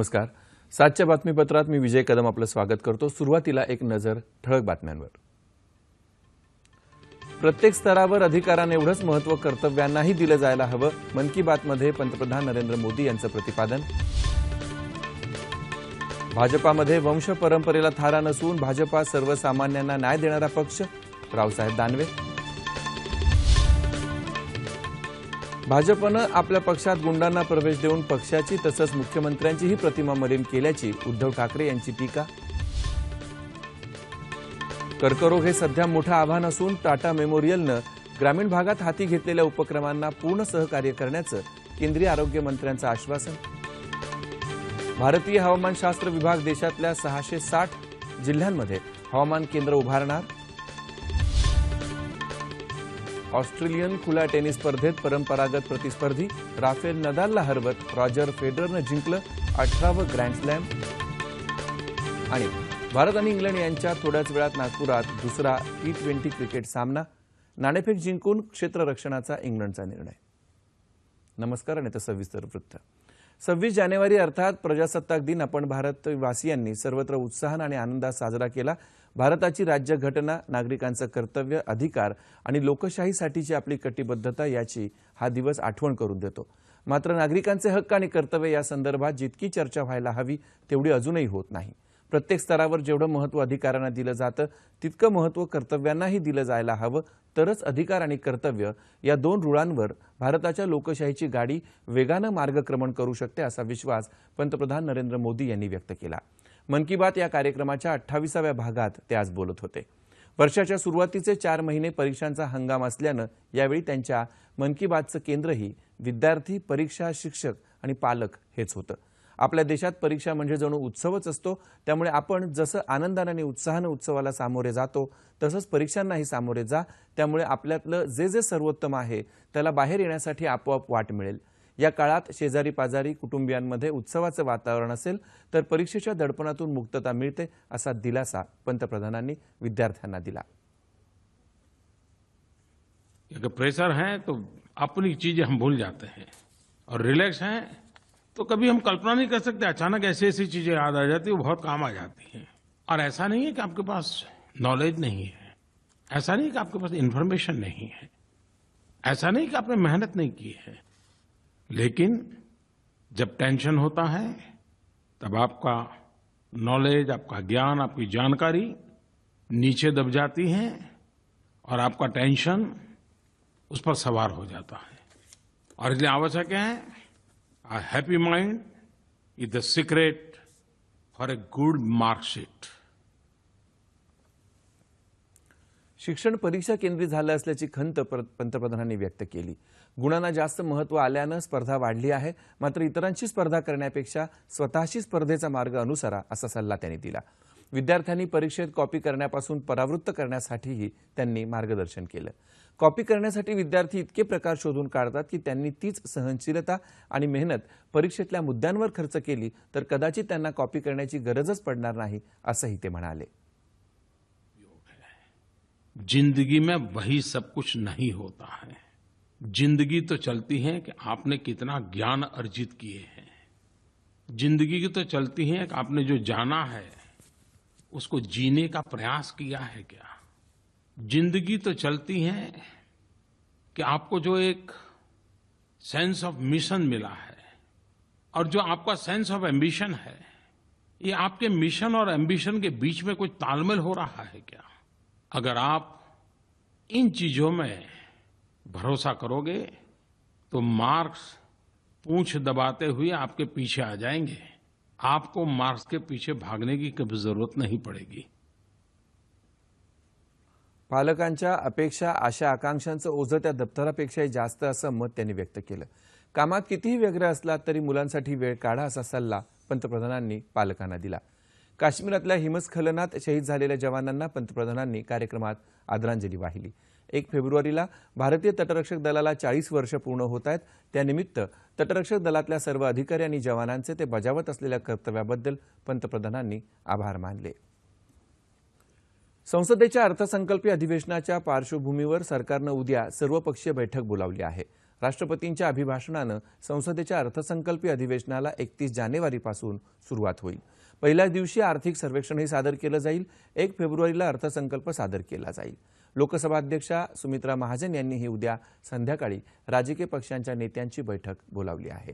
नमस्कार. सातच्या बातमीपत्रात मी विजय कदम आपलं स्वागत करतो. सुरुवातीला एक नजर ठळक बातम्यांवर. प्रत्येक स्तरावर अधिकारांएवढंच महत्त्व कर्तव्यांनाही दिलं जायला हवं. मन की बातमध्ये पंतप्रधान नरेंद्र मोदी यांचं प्रतिपादन. भाजपामध्ये वंश परंपरेला थारा नसून भाजपा सर्वसामान्यांना न्याय देणारा पक्ष. रावसाहेब दानवे. भाजपनं आपल्या पक्षात गुंडांना प्रवेश देऊन पक्षाची तसंच मुख्यमंत्र्यांचीही प्रतिमा मलिन केल्याची उद्धव ठाकरे यांची टीका. कर्करोग हे सध्या मोठं आव्हान असून टाटा मेमोरियलनं ग्रामीण भागात हाती घेतलेल्या उपक्रमांना पूर्ण सहकार्य करण्याचं केंद्रीय आरोग्य मंत्र्यांचं आश्वासन. भारतीय हवामानशास्त्र विभाग देशातल्या सहाशे साठ जिल्ह्यांमध्ये हवामान केंद्र उभारणार. ऑस्ट्रेलियन खुल्या टेनिस स्पर्धेत परंपरागत प्रतिस्पर्धी राफेल नदालला हरवत रॉजर फेडररनं जिंकलं अठरावं ग्रँड स्लॅम. आणि भारत आणि इंग्लंड यांच्या थोड्याच वेळात नागपुरात दुसरा टी ट्वेंटी क्रिकेट सामना. नाणेफेक जिंकून क्षेत्ररक्षणाचा इंग्लंडचा निर्णय. नमस्कार आणि तर सविस्तर वृत्त. सव्वीस जानेवारी अर्थात प्रजासत्ताक दिन आपण भारतवासियांनी सर्वत्र उत्साहानं आणि आनंदात साजरा केला. भारताची राज्यघटना नागरिकांचं कर्तव्य अधिकार आणि लोकशाहीसाठीची आपली कटिबद्धता याची हा दिवस आठवण करून देतो. मात्र नागरिकांचे हक्क आणि कर्तव्य या संदर्भात जितकी चर्चा व्हायला हवी तेवढी अजूनही होत नाही. प्रत्येक स्तरावर जेवढं महत्त्व अधिकारांना दिलं जातं तितकं महत्त्व कर्तव्यांनाही दिलं जायला हवं. तरच अधिकार आणि कर्तव्य या दोन रुळांवर भारताच्या लोकशाहीची गाडी वेगानं मार्गक्रमण करू शकते असा विश्वास पंतप्रधान नरेंद्र मोदी यांनी व्यक्त केला. मन की बात या कार्यक्रमाच्या अठ्ठावीसाव्या भागात ते आज बोलत होते. वर्षाच्या सुरुवातीचे चार महिने परीक्षांचा हंगाम असल्यानं यावेळी त्यांच्या मन की बातचं केंद्रही विद्यार्थी परीक्षा शिक्षक आणि पालक हेच होतं. आपल्या देशात परीक्षा म्हणजे जणू उत्सवच असतो त्यामुळे आपण जसं आनंदानं आणि उत्साहानं उत्सवाला सामोरे जातो तसंच परीक्षांनाही सामोरे जा त्यामुळे आपल्यातलं जे जे सर्वोत्तम आहे त्याला बाहेर येण्यासाठी आपोआप वाट मिळेल. या काळात शेजारी पाजारी कुटुंबियांमध्ये उत्सवाचं वातावरण असेल, तर परीक्षेच्या दडपणातून मुक्तता मिळते असा दिलासा पंतप्रधानांनी विद्यार्थ्यांना दिला. प्रेशर है तो अपनी चीज़ें हम भूल जाते हैं। और रिलैक्स हैं तो कभी हम कल्पना नहीं कर सकते, अचानक ऐसी ऐसी चीज़ें याद आ जाती है बहुत काम आ जाती हैं। और ऐसा नहीं है कि आपके पास नॉलेज नहीं है। ऐसा नहीं कि आपके पास इन्फॉर्मेशन नहीं है। ऐसा नहीं कि आपने मेहनत नहीं की है। लेकिन जब टेंशन होता है, तब आपका नॉलेज, आपका ज्ञान, आपकी जानकारी नीचे दब जाती है और आपका टेंशन उस पर सवार हो जाता है। और इसलिए आवश्यक है, a happy mind is the secret for a good mark शिक्षण परीक्षा केंद्रित झालं असल्याची खंत पंतप्रधानांनी व्यक्त केली. गुणांना जास्त महत्त्व आल्यानं स्पर्धा वाढली आहे. मात्र इतरांशी स्पर्धा करण्यापेक्षा स्वतःशी स्पर्धेचा मार्ग अनुसरा असा सल्ला त्यांनी दिला. विद्यार्थ्यांनी परीक्षेत कॉपी करण्यापासून परावृत्त करण्यासाठीही त्यांनी मार्गदर्शन केलं. कॉपी करण्यासाठी विद्यार्थी इतके प्रकार शोधून काढतात की त्यांनी तीच सहनशीलता आणि मेहनत परीक्षेतल्या मुद्द्यांवर खर्च केली तर कदाचित त्यांना कॉपी करण्याची गरजच पडणार नाही असंही ते म्हणाले. ज़िंदगी में वही सब कुछ नहीं होता है। ज़िंदगी तो चलती है कि आपने कितना ज्ञान अर्जित किए हैं। ज़िंदगी की तो चलती है कि आपने जो जाना है, उसको जीने का प्रयास किया है क्या? ज़िंदगी तो चलती है कि आपको जो एक सेंस ऑफ़ मिशन मिला है, और जो आपका सेंस ऑफ़ एम्बिशन है, ये आपके मिशन और एम्बिशन के बीच में कोई तालमेल हो रहा है क्या? अगर आप इन चीजों में भरोसा करोगे तो मार्क्स पूछ दबाते हुए आपके पीछे आ जाएंगे। आपको मार्क्स के पीछे भागने की कभी जरूरत नहीं पड़ेगी। पालकांच्या अपेक्षा आशा आकांक्षांचं ओझं त्या दप्तरापेक्षाही जास्त असं मत त्यांनी व्यक्त केलं. कामात कितीही व्यग्र असला तरी मुलांसाठी वेळ काढा असा सल्ला पंतप्रधानांनी पालकांना दिला. काश्मीरातल्या हिमस्खलनात शहीद झालेल्या जवानांना पंतप्रधानांनी कार्यक्रमात आदरांजली वाहिली. एक फेब्रुवारीला भारतीय तटरक्षक दलाला चाळीस वर्ष पूर्ण होत आहेत. त्यानिमित्त तटरक्षक दलातल्या सर्व अधिकारी आणि जवानांचे ते बजावत असलेल्या कर्तव्याबद्दल पंतप्रधानांनी आभार मानले. संसदेच्या अर्थसंकल्पीय अधिवेशनाच्या पार्श्वभूमीवर सरकारनं उद्या सर्वपक्षीय बैठक बोलावली आहे. राष्ट्रपतींच्या अभिभाषणानं संसदेच्या अर्थसंकल्पीय अधिवेशनाला एकतीस जानेवारीपासून सुरुवात होईल. पहिल्या दिवशी आर्थिक सर्वेक्षणही सादर केलं जाईल. एक फेब्रुवारीला अर्थसंकल्प सादर केला जाईल. लोकसभा अध्यक्षा सुमित्रा महाजन यांनीही उद्या संध्याकाळी राजकीय पक्षांच्या नेत्यांची बैठक बोलावली आहे.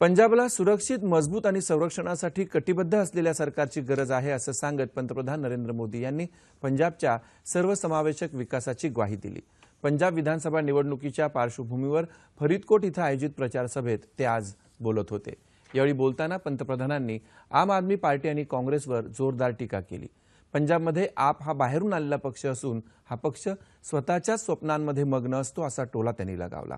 पंजाबला सुरक्षित मजबूत आणि संरक्षणासाठी कटिबद्ध असलेल्या सरकारची गरज आहे असं सांगत पंतप्रधान नरेंद्र मोदी यांनी पंजाबच्या सर्वसमावेशक विकासाची ग्वाही दिली. पंजाब विधानसभा निवडणुकीच्या पार्श्वभूमीवर फरीदकोट इथं आयोजित प्रचार सभेत ते आज बोलत होते. यावेळी बोलताना पंतप्रधानांनी आम आदमी पार्टी आणि काँग्रेसवर जोरदार टीका केली. पंजाबमध्ये आप हा बाहेरून आलेला पक्ष असून हा पक्ष स्वतःच्याच स्वप्नांमध्ये मग्न असतो असा टोला त्यांनी लगावला.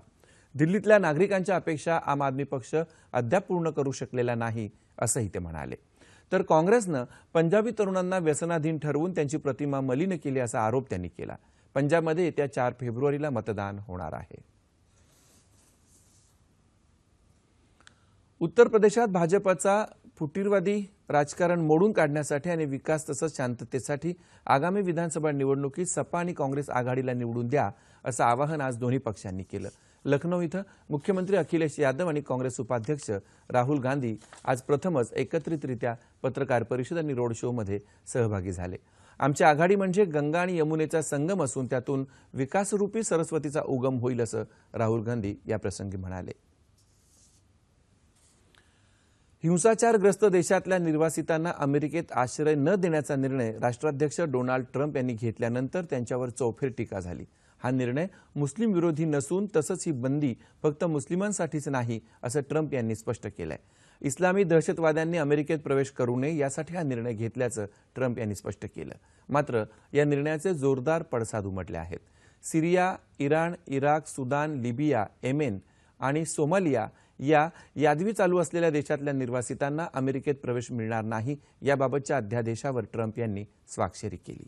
दिल्लीतल्या नागरिकांच्या अपेक्षा आम आदमी पक्ष अद्याप पूर्ण करू शकलेला नाही असंही ते म्हणाले. तर काँग्रेसनं पंजाबी तरुणांना व्यसनाधीन ठरवून त्यांची प्रतिमा मलिन केली असा आरोप त्यांनी केला. पंजाबमध्ये येत्या चार फेब्रुवारीला मतदान होणार आहे. उत्तर प्रदेशात भाजपचा फुटीरवादी राजकारण मोडून काढण्यासाठी आणि विकास तसंच शांततेसाठी आगामी विधानसभा निवडणुकीत सपा आणि काँग्रेस आघाडीला निवडून द्या असं आवाहन आज दोन्ही पक्षांनी केलं. लखनौ इथं मुख्यमंत्री अखिलेश यादव आणि काँग्रेस उपाध्यक्ष राहुल गांधी आज प्रथमच एकत्रितरित्या पत्रकार परिषद आणि रोड शोमध्ये सहभागी झाले. आमची आघाडी म्हणजे गंगा आणि यमुनेचा संगम असून त्यातून विकासरूपी सरस्वतीचा उगम होईल असं राहुल गांधी याप्रसंगी म्हणाले. हिंसाचारग्रस्त देशातल्या निर्वासितांना अमेरिकेत आश्रय न देण्याचा निर्णय राष्ट्राध्यक्ष डोनाल्ड ट्रम्प यांनी घेतल्यानंतर त्यांच्यावर चौफेर टीका झाली. हा निर्णय मुस्लिम विरोधी नसून तसंच ही बंदी फक्त मुस्लिमांसाठीच नाही असं ट्रम्प यांनी स्पष्ट केलंय. इस्लामी दहशतवाद्यांनी अमेरिकेत प्रवेश करू नये यासाठी हा निर्णय घेतल्याचं ट्रम्प यांनी स्पष्ट केलं. मात्र या निर्णयाचे जोरदार पडसाद उमटले आहेत. Syria Iran Iraq Sudan Libya Yemen आणि सोमालिया या यादवी चालू असलेल्या देशातल्या निर्वासितांना अमेरिकेत प्रवेश मिळणार नाही याबाबतच्या अध्यादेशावर ट्रम्प यांनी स्वाक्षरी केली.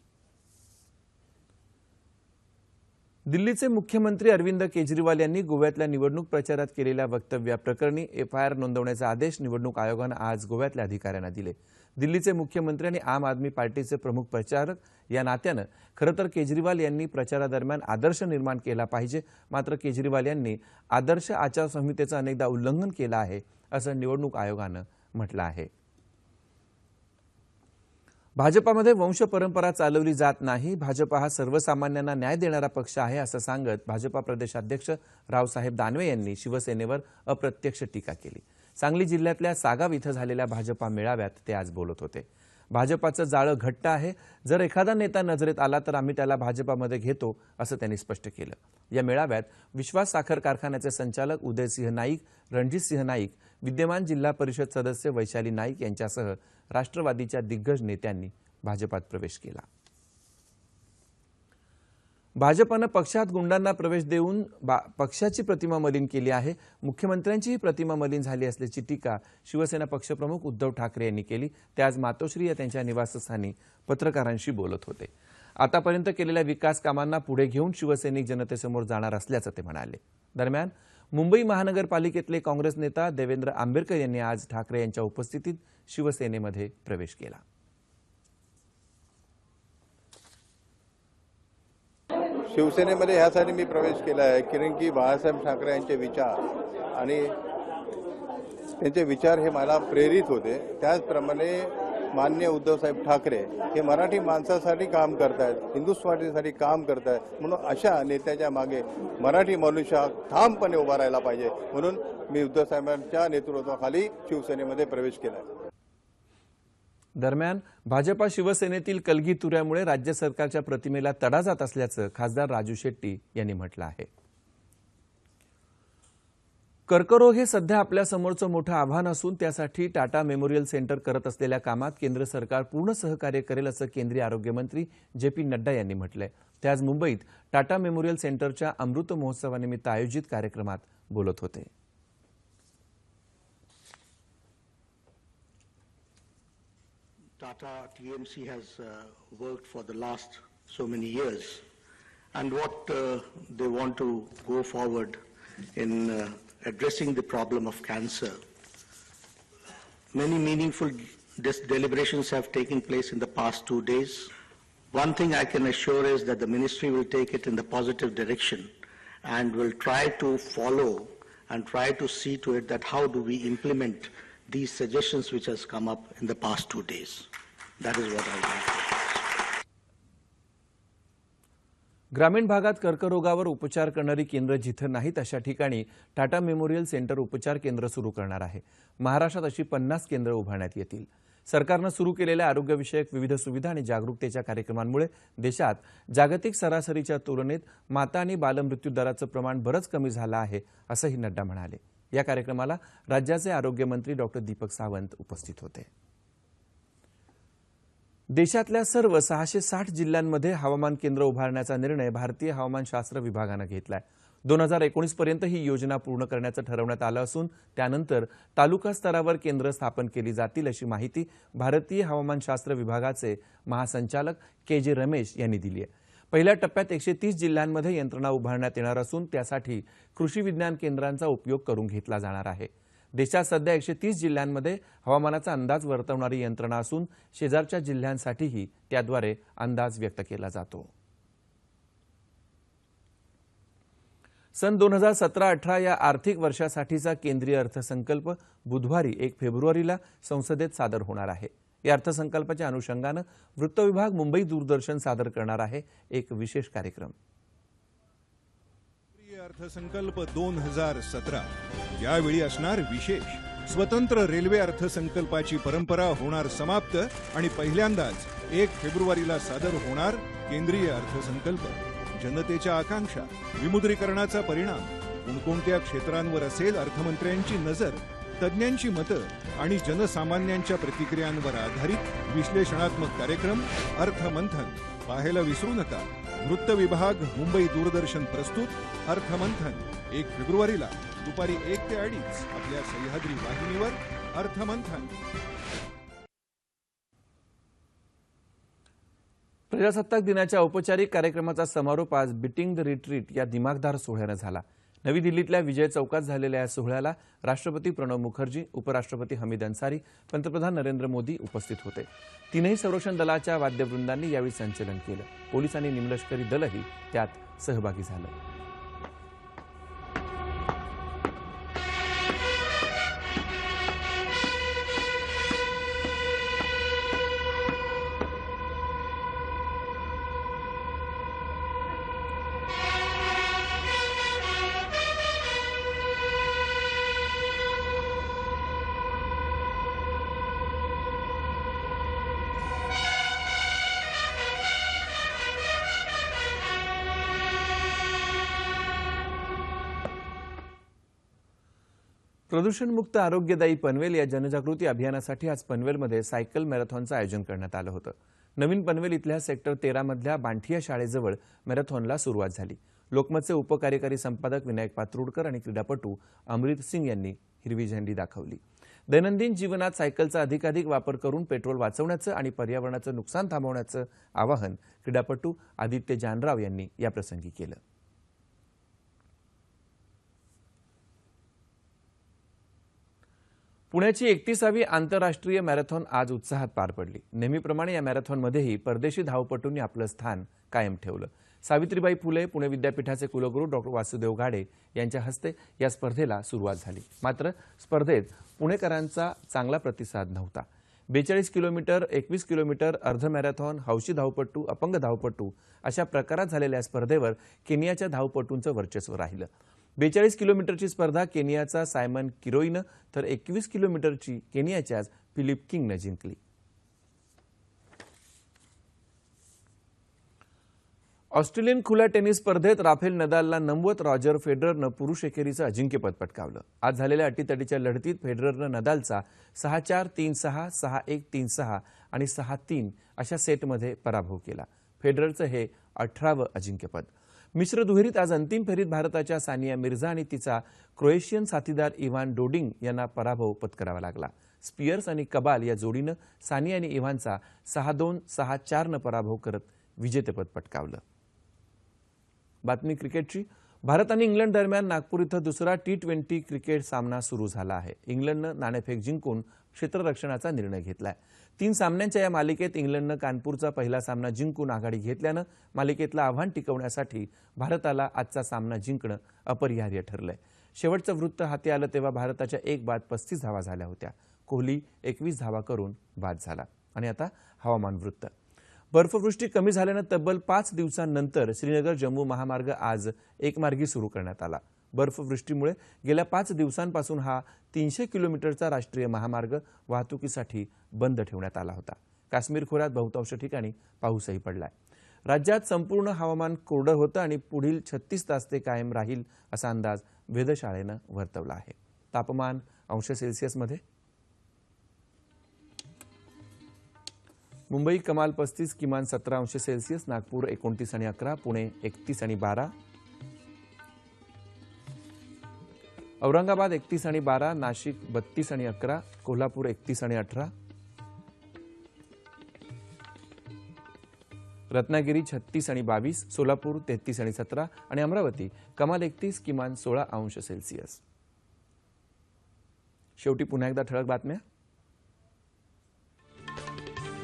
दिल्लीचे मुख्यमंत्री अरविंद केजरीवाल यांनी गोव्यातल्या निवडणूक प्रचारात केलेल्या वक्तव्याप्रकरणी एफआयआर नोंदवण्याचे आदेश निवडणूक आयोगानं आज गोव्यातल्या अधिकाऱ्यांना दिले. दिल्लीचे मुख्यमंत्री आणि आम आदमी पार्टीचे प्रमुख प्रचारक या नात्यानं खरं तर केजरीवाल यांनी प्रचारादरम्यान आदर्श निर्माण केला पाहिजे मात्र केजरीवाल यांनी आदर्श आचारसंहितेचं अनेकदा उल्लंघन केलं आहे असं निवडणूक आयोगानं म्हटलं आहे. भाजपामध्ये वंश परंपरा चालवली जात नाही. भाजप हा सर्वसामान्यांना न्याय देणारा पक्ष आहे असं सांगत भाजपा प्रदेशाध्यक्ष रावसाहेब दानवे यांनी शिवसेनेवर अप्रत्यक्ष टीका केली. सांगली जिल्ह्यातल्या सागाव इथं झालेल्या भाजपा मेळाव्यात ते आज बोलत होते. भाजपाचं जाळं घट्ट आहे. जर एखादा नेता नजरेत आला तर आम्ही त्याला भाजपामध्ये घेतो असं त्यांनी स्पष्ट केलं. या मेळाव्यात विश्वास साखर कारखान्याचे संचालक उदयसिंह नाईक रणजितसिंह नाईक विद्यमान जिल्हा परिषद सदस्य वैशाली नाईक यांच्यासह राष्ट्रवादीच्या दिग्गज नेत्यांनी भाजपात प्रवेश केला. भाजपानं पक्षात गुंडांना प्रवेश देऊन पक्षाची प्रतिमा मलिन केली आहे. मुख्यमंत्र्यांचीही प्रतिमा मलिन झाली असल्याची टीका शिवसेना पक्षप्रमुख उद्धव ठाकरे यांनी केली. ते आज मातोश्री या त्यांच्या निवासस्थानी पत्रकारांशी बोलत होते. आतापर्यंत केलेल्या विकास कामांना पुढे घेऊन शिवसैनिक जनतेसमोर जाणार असल्याचं ते म्हणाले. दरम्यान मुंबई महानगरपालिकेतले काँग्रेस नेता देवेंद्र आंबेडकर यांनी आज ठाकरे यांच्या उपस्थितीत शिवसेनेमध्ये प्रवेश केला. शिवसेनेमध्ये ह्यासाठी मी प्रवेश केला आहे कारण की बाळासाहेब ठाकरे यांचे विचार आणि त्यांचे विचार हे मला प्रेरित होते. त्याचप्रमाणे मान्य उद्धवसाहेब ठाकरे हे मराठी माणसासाठी काम करतायत हिंदुस्वाटीसाठी काम करतायत. म्हणून अशा नेत्याच्या मागे मराठी मनुष्य हा ठामपणे उभा राहायला पाहिजे. म्हणून मी उद्धवसाहेबांच्या नेतृत्वाखाली शिवसेनेमध्ये प्रवेश केला दरम्यान भाजपा शिवसेनेतील कलगी तुऱ्यामुळे राज्य सरकारच्या प्रतिमेला तडा जात असल्याचं खासदार राजू शेट्टी यांनी म्हटलं आहे. कर्करोग हे सध्या आपल्या समोरचं मोठं आव्हान असून त्यासाठी टाटा मेमोरियल सेंटर करत असलेल्या कामात केंद्र सरकार पूर्ण सहकार्य करेल असं केंद्रीय आरोग्यमंत्री जे पी नड्डा यांनी म्हटलंय. ते आज मुंबईत टाटा मेमोरियल सेंटरच्या अमृत महोत्सवानिमित्त आयोजित कार्यक्रमात बोलत होते. Tata TMC has uh, worked for the last so many years, and what uh, they want to go forward in uh, addressing the problem of cancer. Many meaningful deliberations have taken place in the past two days. One thing I can assure is that the ministry will take it in the positive direction and will try to follow and try to see to it that how do we implement these suggestions which has come up in the past two days. That is what I would ग्रामीण भागात कर्करोगावर उपचार करणारी केंद्र जिथं नाहीत अशा ठिकाणी टाटा मेमोरियल सेंटर उपचार केंद्र सुरू करणार आहे. महाराष्ट्रात अशी पन्नास केंद्र उभारण्यात येतील. सरकारनं सुरू केलेल्या आरोग्यविषयक विविध सुविधा आणि जागरूकतेच्या कार्यक्रमांमुळे देशात जागतिक सरासरीच्या तुलनेत माता आणि बालमृत्यू दराचं प्रमाण बरंच कमी झालं आहे असंही नड्डा म्हणाले. या कार्यक्रमाला राज्याचे आरोग्यमंत्री डॉक्टर दीपक सावंत उपस्थित होते. देशातल्या सर्व सहाशे साठ जिल्ह्यांमध्ये हवामान केंद्र उभारण्याचा निर्णय भारतीय हवामानशास्त्र विभागानं घेतलाय. दोन हजार एकोणीस पर्यंत ही योजना पूर्ण करण्याचं ठरवण्यात आलं असून त्यानंतर तालुका स्तरावर केंद्र स्थापन केली जातील अशी माहिती भारतीय हवामानशास्त्र विभागाचे महासंचालक के जे रमेश यांनी दिली आहे. पहिल्या टप्प्यात एकशे तीस जिल्ह्यांमध्ये यंत्रणा उभारण्यात येणार असून त्यासाठी कृषी विज्ञान केंद्रांचा उपयोग करून घेतला जाणार आहे. देशात सध्या एकशे तीस जिल्ह्यांमध्ये हवामानाचा अंदाज वर्तवणारी यंत्रणा असून शेजारच्या जिल्ह्यांसाठीही त्याद्वारे अंदाज व्यक्त केला जातो. सन दोन हजार सतरा अठरा या आर्थिक वर्षासाठीचा केंद्रीय अर्थसंकल्प बुधवारी एक फेब्रुवारीला संसदेत सादर होणार आहे. या अर्थसंकल्पाच्या अनुषंगानं वृत्त विभाग मुंबई दूरदर्शन सादर करणार आहे एक विशेष कार्यक्रम. अर्थसंकल्प दोन हजार सतरा. यावेळी असणार विशेष. स्वतंत्र रेल्वे अर्थसंकल्पाची परंपरा होणार समाप्त आणि पहिल्यांदाच एक फेब्रुवारीला सादर होणार केंद्रीय अर्थसंकल्प. जनतेच्या आकांक्षा विमुद्रीकरणाचा परिणाम कोणकोणत्या क्षेत्रांवर असेल अर्थमंत्र्यांची नजर तज्ज्ञांची मतं आणि जनसामान्यांच्या प्रतिक्रियांवर आधारित विश्लेषणात्मक कार्यक्रम अर्थमंथन. पाहायला विसरू नका. वृत्त विभाग मुंबई दूरदर्शन प्रस्तुत अर्थमंथन. एक फेब्रुवारीला दुपारी एक ते अडीच आपल्या सह्याद्री वाहिनीवर अर्थमंथन. प्रजासत्ताक दिनाच्या औपचारिक कार्यक्रमाचा समारोप आज बिटिंग द रिट्रीट या दिमागदार सोहळ्यानं झाला. नवी दिल्लीतल्या विजय चौकात झालेल्या या सोहळ्याला राष्ट्रपती प्रणव मुखर्जी उपराष्ट्रपती हमीद अन्सारी पंतप्रधान नरेंद्र मोदी उपस्थित होते. तीनही संरक्षण दलाच्या वाद्यवृंदांनी यावेळी संचलन केलं. पोलीस आणि निमलष्करी दलही त्यात सहभागी झालं. प्रदूषणमुक्त आरोग्यदायी पनवेल या जनजागृती अभियानासाठी आज पनवेलमध्ये सायकल मॅरेथॉनचं आयोजन करण्यात आलं होतं. नवीन पनवेल इथल्या सेक्टर तेरामधल्या बांठिया शाळेजवळ मॅरेथॉनला सुरुवात झाली. लोकमतचे उपकार्यकारी संपादक विनायक पात्रुडकर आणि क्रीडापटू अमृत सिंग यांनी हिरवी झेंडी दाखवली. दैनंदिन जीवनात सायकलचा अधिकाधिक वापर करून पेट्रोल वाचवण्याचं आणि पर्यावरणाचं नुकसान थांबवण्याचं आवाहन क्रीडापटू आदित्य जानराव यांनी याप्रसंगी केलं. पुण्याची एकतीसावी आंतरराष्ट्रीय मॅरेथॉन आज उत्साहात पार पडली. नेहमीप्रमाणे या मॅरेथॉनमध्येही परदेशी धावपटूंनी आपलं स्थान कायम ठेवलं. सावित्रीबाई फुले पुणे विद्यापीठाचे कुलगुरू डॉक्टर वासुदेव घाडे यांच्या हस्ते या स्पर्धेला सुरुवात झाली. मात्र स्पर्धेत पुणेकरांचा चांगला प्रतिसाद नव्हता. बेचाळीस किलोमीटर एकवीस किलोमीटर अर्ध मॅरेथॉन हौशी धावपटू अपंग धावपटू अशा प्रकारात झालेल्या स्पर्धेवर केनियाच्या धावपटूंचं वर्चस्व राहिलं. बेचाळीस किलोमीटरची स्पर्धा केनियाचा सायमन किरोईनं तर एकवीस किलोमीटरची केनियाच्याच फिलिप किंगनं जिंकली. ऑस्ट्रेलियन खुल्या टेनिस स्पर्धेत राफेल नदालला नमवत रॉजर फेडररनं पुरुष एकेरीचं अजिंक्यपद पटकावलं. आज झालेल्या अटीतटीच्या लढतीत फेडररनं नदालचा सहा चार तीन सहा सहा एक तीन सहा आणि सहा तीन अशा सेटमध्ये पराभव केला. फेडररचं हे अठरावं अजिंक्यपद. मिश्र दुहेरीत आज अंतिम फेरीत भारताच्या सानिया मिर्झा आणि तिचा क्रोएशियन साथीदार इव्हान डोडिंग यांना पराभव पत्करावा लागला. स्पियर्स आणि कबाल या जोडीनं सानिया आणि इव्हानचा सहा दोन सहा चारनं पराभव करत विजेतेपद पटकावलं. बातमी क्रिकेटची. भारत आणि इंग्लंड दरम्यान नागपूर इथं दुसरा टी ट्वेंटी क्रिकेट सामना सुरू झाला आहे. इंग्लंडनं नाणेफेक जिंकून क्षेत्ररक्षणाचा निर्णय घेतलाय. तीन सामन्यांच्या या मालिकेत इंग्लंडनं कानपूरचा पहिला सामना जिंकून आघाडी घेतल्यानं मालिकेतलं आव्हान टिकवण्यासाठी भारताला आजचा सामना जिंकणं अपरिहार्य ठरलंय. शेवटचं वृत्त हाती आलं तेव्हा भारताच्या एक बाद पस्तीस धावा झाल्या होत्या. कोहली एकवीस धावा करून बाद झाला. आणि आता हवामान वृत्त. बर्फवृष्टी कमी झाल्यानं तब्बल पाच दिवसांनंतर श्रीनगर जम्मू महामार्ग आज एकमार्गी सुरू करण्यात आला. बर्फवृष्टीमुळे गेल्या पाच दिवसांपासून हा तीनशे किलोमीटरचा राष्ट्रीय महामार्ग वाहतुकीसाठी बंद ठेवण्यात आला होता. काश्मीर खोऱ्यात बहुतांश ठिकाणी पाऊसही पडलाय. राज्यात संपूर्ण हवामान कोरडं होतं आणि पुढील छत्तीस तास ते कायम राहील असा अंदाज वेधशाळेनं वर्तवला आहे. तापमान अंश सेल्सिअसमध्ये मुंबई कमाल पस्तीस किमान सतरा अंश सेल्सिअस नागपूर एकोणतीस आणि अकरा पुणे एकतीस आणि बारा औरंगाबाद एकतीस आणि बारा नाशिक बत्तीस आणि अकरा कोल्हापूर एकतीस आणि अठरा. रत्नागिरी छत्तीस आणि बावीस सोलापूर तेहतीस आणि सतरा आणि अमरावती कमाल एकतीस किमान सोळा अंश सेल्सिअस. शेवटी पुन्हा एकदा ठळक बातम्या.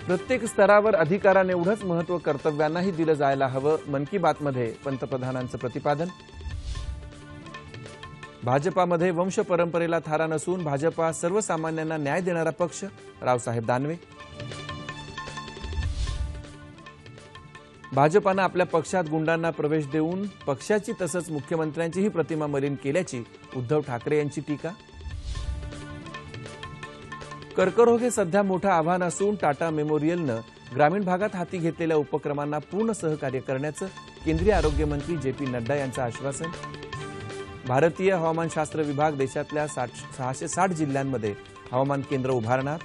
प्रत्येक स्तरावर अधिकाराने एवढंच महत्त्व कर्तव्यांनाही दिलं जायला हवं. मन की बातमध्ये पंतप्रधानांचं प्रतिपादन. भाजपामध्ये वंश परंपरेला थारा नसून भाजपा सर्वसामान्यांना न्याय देणारा पक्ष रावसाहेब दानवे. भाजपानं आपल्या पक्षात गुंडांना प्रवेश देऊन पक्षाची तसंच मुख्यमंत्र्यांचीही प्रतिमा मलिन केल्याची उद्धव ठाकरे यांची टीका. कर्करोग हे सध्या मोठं आव्हान असून टाटा मेमोरियलनं ग्रामीण भागात हाती घेतलेल्या उपक्रमांना पूर्ण सहकार्य करण्याचं केंद्रीय आरोग्यमंत्री जे पी नड्डा यांचं आश्वासन. भारतीय हवामानशास्त्र विभाग देशातल्या साठ सहाशे साठ जिल्ह्यांमध्ये हवामान केंद्र उभारणार.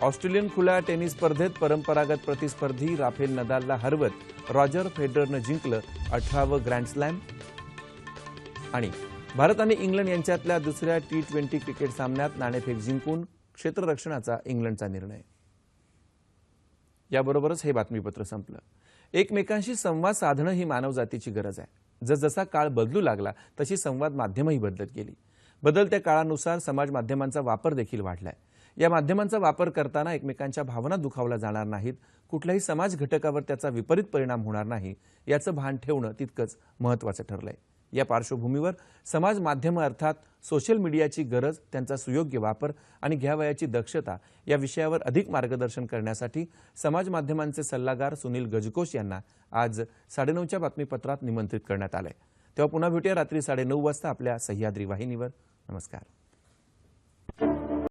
ऑस्ट्रेलियन खुल्या टेनिस स्पर्धेत परंपरागत प्रतिस्पर्धी राफेल नदालला हरवत रॉजर फेडररनं जिंकलं अठरावं ग्रँड स्लॅम. आणि भारत आणि इंग्लंड यांच्यातल्या दुसऱ्या टी ट्वेंटी क्रिकेट सामन्यात नाणेफेक जिंकून क्षेत्ररक्षणाचा इंग्लंडचा निर्णय. याबरोबरच हे बातमीपत्र संपलं. एकमेकांशी संवाद साधणं ही मानवजातीची गरज आहे. जसजसा काळ बदलू लागला तशी संवाद माध्यमही बदलत गेली. बदलत्या काळानुसार समाज माध्यमांचा वापर देखील वाढलाय. या माध्यमांचा वापर करताना एकमेकांच्या भावना दुखावल्या जाणार नाहीत. कुठल्याही समाज घटकावर त्याचा विपरीत परिणाम होणार नाही याचं भान ठेवणं तितकंच महत्त्वाचं ठरलंय. या पार्श्वभूमीवर समाज माध्यमं अर्थात सोशल मीडियाची गरज त्यांचा सुयोग्य वापर आणि घ्यावयाची दक्षता या विषयावर अधिक मार्गदर्शन करण्यासाठी समाज माध्यमांचे सल्लागार सुनील गजकोश यांना आज साडेनऊच्या बातमीपत्रात निमंत्रित करण्यात आलंय. तेव्हा पुन्हा भेटूया रात्री साडेनऊ वाजता आपल्या सह्याद्री वाहिनीवर. नमस्कार.